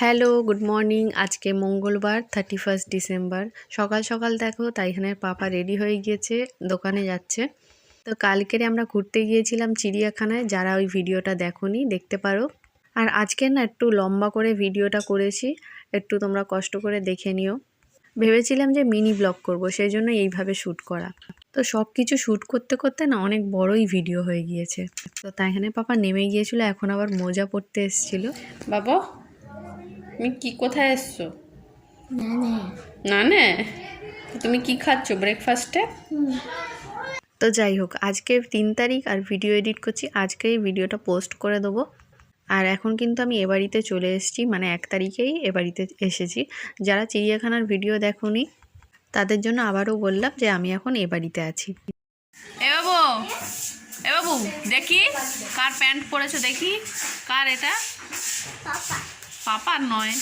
Hello, good morning. আজকে মঙ্গলবার thirty first December সকাল সকাল দেখো তাইখানের পাপা রেডি হয়ে গিয়েছে, দোকানে যাচ্ছে। তো কালকের আমরা ঘুরতে গিয়েছিলাম চিড়িয়াখানায়, যারা ওই ভিডিওটা দেখোনি, দেখতে পারো। আর আজকে না একটু লম্বা করে ভিডিওটা করেছি, একটু তোমরা কষ্ট করে দেখে নিও। ভেবেছিলাম যে মিনি ব্লগ করব সেই জন্য এইভাবে শ্যুট করা। তো সব কিছু শ্যুট করতে করতে না অনেক বড়ই ভিডিও হয়ে গিয়েছে। তো তাইখানে পাপা নেমে গিয়েছিল, এখন আবার মোজা পড়তে এসেছিল। বাবা তুমি কি কোথায় এসছো? না নে তুমি কি খাচ্ছ ব্রেকফাস্টে তো যাই হোক আজকে তিন তারিখ আর ভিডিও এডিট করছি। আজকেই ভিডিওটা পোস্ট করে দেবো। আর এখন কিন্তু আমি এ বাড়িতে চলে এসেছি মানে এক তারিখেই এ বাড়িতে এসেছি। যারা চিড়িয়াখানার ভিডিও দেখোনি তাদের জন্য আবারও বললাম যে আমি এখন এ বাড়িতে আছি। এ বাবু এ বাবু দেখি কার প্যান্ট পরেছো দেখি। কার এটা? পাপার নয়।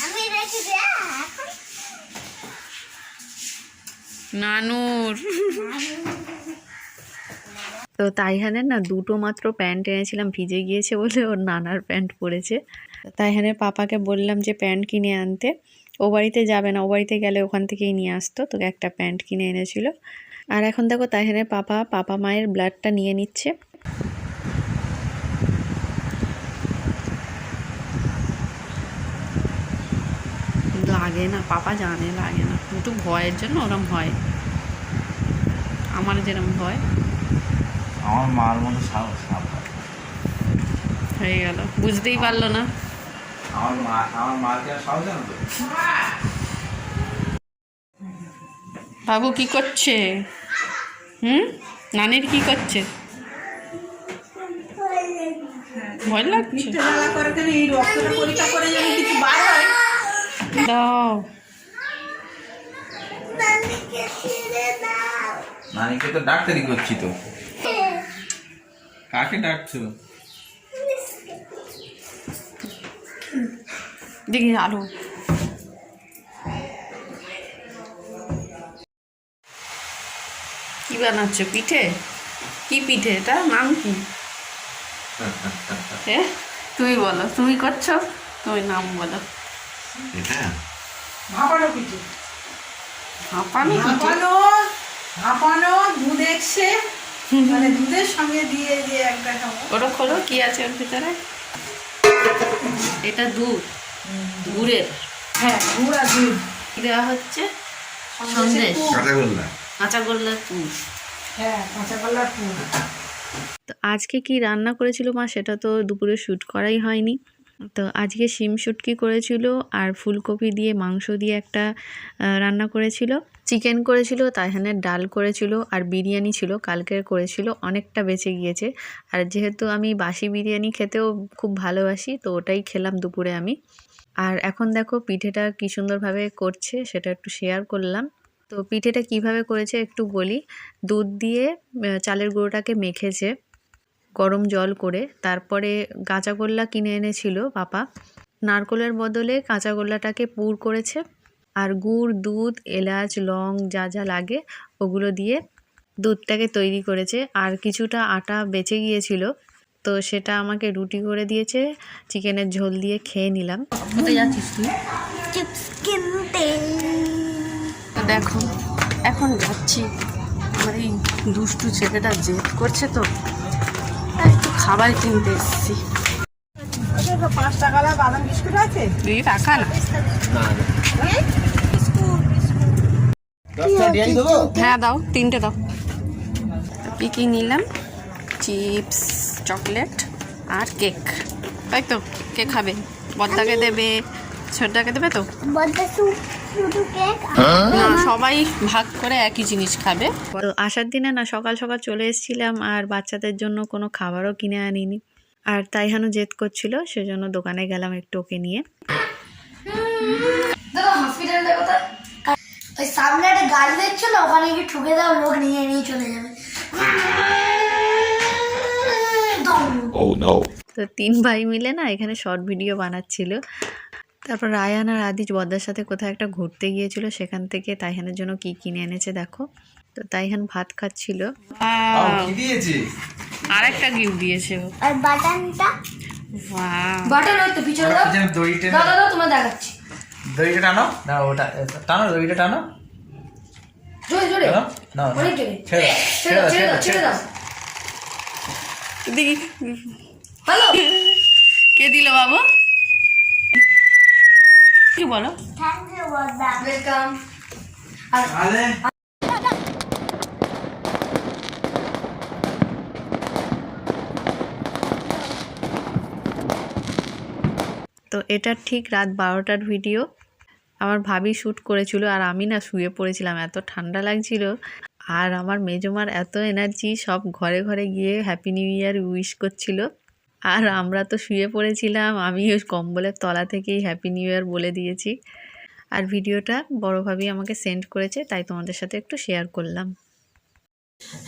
নানুর। তো তাইহানের না দুটো মাত্র প্যান্ট এনেছিলাম ভিজে গিয়েছে বলে ওর নানার প্যান্ট পরেছে তাইহানের পাপাকে বললাম যে প্যান্ট কিনে আনতে। ও বাড়িতে যাবে না ও বাড়িতে গেলে ওখান থেকেই নিয়ে আসতো তোকে একটা প্যান্ট কিনে এনেছিল। আর এখন দেখো তাইহানের পাপা পাপা মায়ের ব্লাডটা নিয়ে নিচ্ছে। লাগে না পাপা জানে লাগে না। একটু ভয়ের জন্য ওরম হয়। আমার যেরকম ভয়। আমার মার মতো সাহস হয়ে। গেল। বুঝতেই পারল না। আমার মা আমার মাকে সাহস জানো তো বাবু কি করছে? হুম? নানির কি করছে? ভয় লাগছে? করে এই রক্তটা পরীক্ষা করে যদি কিছু বার হয়। দাও। নানিকে তো ডাক্তারি করছি তো। কাকে ডাকছো? দেখি আলো কি বানাচ্ছ পিঠে? কি পিঠে এটা? নাম কি তুমি বলো তুমি করছ? তুমি নাম বলো। এটা? ভাপানো পিঠে। হাঁপানি ভাপানো ভাপানো দুধ মানে দুধের সঙ্গে দিয়ে দিয়ে একটা ওটা খোলো কি আছে ওর ভিতরে? এটা দুধ গুড়ের হ্যাঁ গুড় আর দুধ। দেওয়া হচ্ছে? সন্দেশ। কাঁচা গোল্লা। কাঁচা পুর। হ্যাঁ কাঁচা কলার পুর। তো আজকে কি রান্না করেছিল মা? সেটা তো দুপুরে শ্যুট করাই হয়নি। তো আজকে শিম শুটকি করেছিল আর ফুলকপি দিয়ে মাংস দিয়ে একটা রান্না করেছিল। চিকেন করেছিল তাইহানের ডাল করেছিল আর বিরিয়ানি ছিল, কালকের করেছিল, অনেকটা বেঁচে গিয়েছে। আর যেহেতু আমি বাসি বিরিয়ানি খেতেও খুব ভালোবাসি, তো ওটাই খেলাম দুপুরে আমি। আর এখন দেখো পিঠেটা কী সুন্দরভাবে করছে, সেটা একটু শেয়ার করলাম। তো পিঠেটা কীভাবে করেছে একটু বলি। দুধ দিয়ে চালের গুঁড়োটাকে মেখেছে। গরম জল করে তারপরে কাঁচাগোল্লা কিনে এনেছিল পাপা। নারকোলের বদলে কাঁচাগোল্লাটাকে পুর করেছে আর গুড় দুধ এলাচ লং যা যা লাগে ওগুলো দিয়ে দুধটাকে তৈরি করেছে। আর কিছুটা আটা বেঁচে গিয়েছিল তো সেটা আমাকে রুটি করে দিয়েছে চিকেনের ঝোল দিয়ে খেয়ে নিলাম। কোথায় যাচ্ছিস তুই? চিপস কিনতে। দেখো এখন যাচ্ছি। আমার এই দুষ্টু ছেলেটা জেদ করছে তো। খাবার কিনতে এসেছি। পাঁচ টাকালা বাদাম বিস্কুট আছে তুই টাকা না হ্যাঁ দাও তিনটে দাও। কি কি নিলাম চিপস চকলেট আর কেক। তাই তো কে খাবে? বদ্দাকে দেবে ছোটদাকে দেবে তো? কেক না সবাই ভাগ করে একই জিনিস খাবে। তো আসার দিনে না সকাল সকাল চলে এসেছিলাম আর বাচ্চাদের জন্য কোনো খাবারও কিনে আনিনি। আর তাইহানও জেদ করছিল সেজন্য দোকানে গেলাম একটু ওকে নিয়ে। দেখো হসপিটালটা কোথায় ওই সামনে একটা গাড়ি দেখছ না ওখানে গিয়ে ঠুকে দাও লোক নিয়ে নিয়ে চলে যাবে। তো তিন ভাই মিলে না এখানে শর্ট ভিডিও বানাচ্ছিল। তারপর রায়ান আর আদিজ বদ্দার সাথে কোথাও একটা ঘুরতে গিয়েছিল সেখান থেকে তাইহানের জন্য কি কিনে এনেছে দেখো। তো তাইহান ভাত খাচ্ছিল। আর একটা গিফট দিয়েছে আর বাটনটা বাটন ওই তো পিছনে দাও। পিছনে দাও দাও। দাও, তোমার দেখাচ্ছি। দড়িটা টানো। না ওটা টানো দড়িটা টানো। জোরে জোরে। না না। ছেড়ে দাও ছেড়ে দাও ছেড়ে দাও দেখি। হ্যালো কে দিল বাবু? কি বলো? ওয়েলকাম আরে তো এটা ঠিক রাত বারোটার ভিডিও। আমার ভাবি শ্যুট করেছিল আর আমি না শুয়ে পড়েছিলাম এত ঠান্ডা লাগছিল। আর আমার মেজমার এত এনার্জি সব ঘরে ঘরে গিয়ে হ্যাপি নিউ ইয়ার উইশ করছিল। আর আমরা তো শুয়ে পড়েছিলাম, আমি ওই কম্বলের তলা থেকেই হ্যাপি নিউ ইয়ার বলে দিয়েছি। আর ভিডিওটা বড়োভাবেই আমাকে সেন্ড করেছে, তাই তোমাদের সাথে একটু শেয়ার করলাম।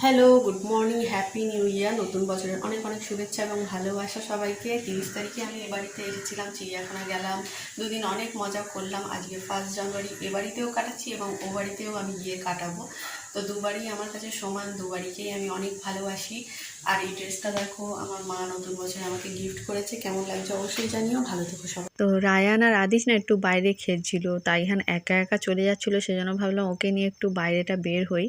Hello good morning happy new year নতুন বছরের অনেক অনেক শুভেচ্ছা এবং ভালোবাসা সবাইকে। তিরিশ তারিখে আমি এ বাড়িতে এসেছিলাম, চিড়িয়াখানা গেলাম, দুদিন অনেক মজা করলাম। আজকে ফার্স্ট জানুয়ারি, এ বাড়িতেও কাটাচ্ছি এবং ও বাড়িতেও আমি গিয়ে কাটাবো। তো দুবারই আমার কাছে সমান, দুবারইকেই আমি অনেক ভালোবাসি। আর এই ড্রেসটা দেখো, আমার মা নতুন বছরে আমাকে গিফট করেছে। কেমন লাগছে অবশ্যই জানিও। ভালো থেকো সবাই। তো রায়ান আর আদিস না একটু বাইরে খেলছিল তাইহান একা একা চলে যাচ্ছিল, সেজন্য ভাবলাম ওকে নিয়ে একটু বাইরেটা বের হই।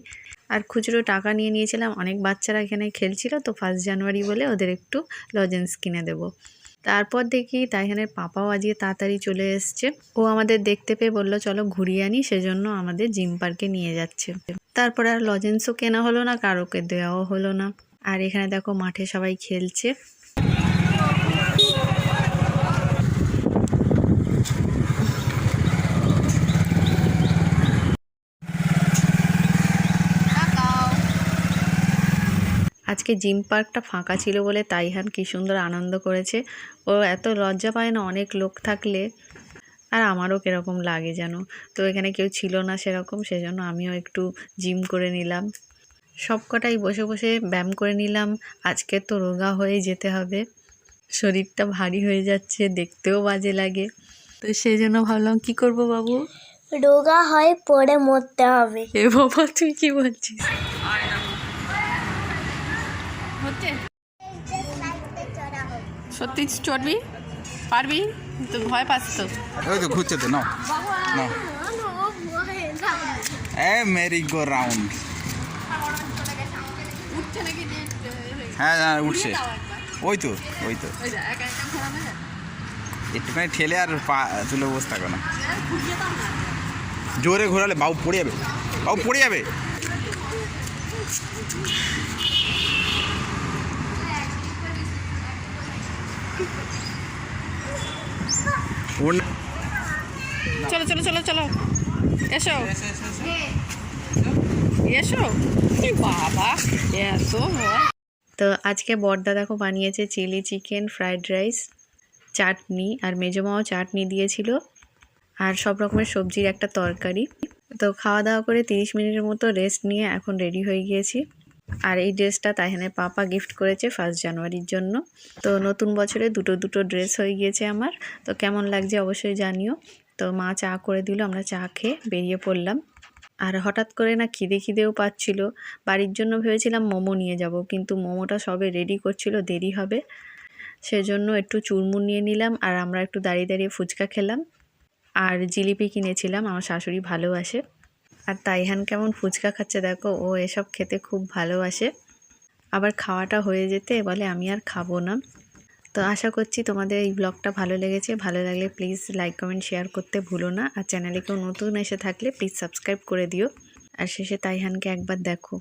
আর খুচরো টাকা নিয়ে নিয়েছিলাম, অনেক বাচ্চারা এখানে খেলছিল, তো ফার্স্ট জানুয়ারি বলে ওদের একটু লজেন্স কিনে দেবো। তারপর দেখি তাইহানের পাপাও আজকে তাড়াতাড়ি চলে এসছে। ও আমাদের দেখতে পেয়ে বলল, চলো ঘুরিয়ে আনি, সেজন্য আমাদের জিম পার্কে নিয়ে যাচ্ছে। তারপর আর লজেন্সও কেনা হলো না, কারোকে দেওয়াও হলো না। আর এখানে দেখো মাঠে সবাই খেলছে। আজকে জিম পার্কটা ফাঁকা ছিল বলে তাইহান কি সুন্দর আনন্দ করেছে। ও এত লজ্জা পায় না অনেক লোক থাকলে। আর আমারও কীরকম লাগে যেন। তো এখানে কেউ ছিল না সেরকম সেজন্য আমিও একটু জিম করে নিলাম। সব কটাই বসে বসে ব্যায়াম করে নিলাম। আজকে তো রোগা হয়ে যেতে হবে। শরীরটা ভারী হয়ে যাচ্ছে দেখতেও বাজে লাগে। তো সেই জন্য ভাবলাম কি করব বাবু? রোগা হয় পরে মরতে হবে। এ বাবা তুই কি বলছিস? হচ্ছে সত্যি চড়বি? পারবি? তো ভয় পাস তো। ওই তো ঘুরছে তো নাও। নাও। এ মেরি গো রাউন্ড। হ্যাঁ হ্যাঁ উঠছে। ওই তো ওই তো। একটুখানি ঠেলে আর পা তুলে বসে থাকো না। জোরে ঘোরালে বাবু পড়ে যাবে। বাবু পড়ে যাবে। চলো চলো চলো চলো। এসো। এসো। বাবা এত তো আজকে বড়দা দেখো বানিয়েছে chilli chicken fried rice chutney আর মেজমাও চাটনি দিয়েছিল আর সব রকমের সবজির একটা তরকারি। তো খাওয়া দাওয়া করে তিরিশ মিনিটের মতো রেস্ট নিয়ে এখন রেডি হয়ে গিয়েছি। আর এই ড্রেসটা তাইহানের পাপা গিফট করেছে ফার্স্ট জানুয়ারির জন্য। তো নতুন বছরে দুটো দুটো ড্রেস হয়ে গিয়েছে আমার। তো কেমন লাগছে অবশ্যই জানিও। তো মা চা করে দিল, আমরা চা খেয়ে বেরিয়ে পড়লাম। আর হঠাৎ করে না খিদে খিদেও পাচ্ছিল। বাড়ির জন্য ভেবেছিলাম মোমো নিয়ে যাব, কিন্তু মোমোটা সবে রেডি করছিল, দেরি হবে। সেজন্য একটু চুরমুর নিয়ে নিলাম, আর আমরা একটু দাঁড়িয়ে দাঁড়িয়ে ফুচকা খেলাম। আর জিলিপি কিনেছিলাম, আমার শাশুড়ি ভালোবাসে। আর তাইহান কেমন ফুচকা খাচ্ছে দেখো, ও এসব খেতে খুব ভালোবাসে। আবার খাওয়াটা হয়ে যেতে বলে আমি আর খাব না। তো আশা করছি তোমাদের এই ব্লগটা ভালো লেগেছে। ভালো লাগলে প্লিজ লাইক, কমেন্ট, শেয়ার করতে ভুলো না। আর চ্যানেলে কেউ নতুন এসে থাকলে প্লিজ সাবস্ক্রাইব করে দিও। আর শেষে তাইহানকে একবার দেখো।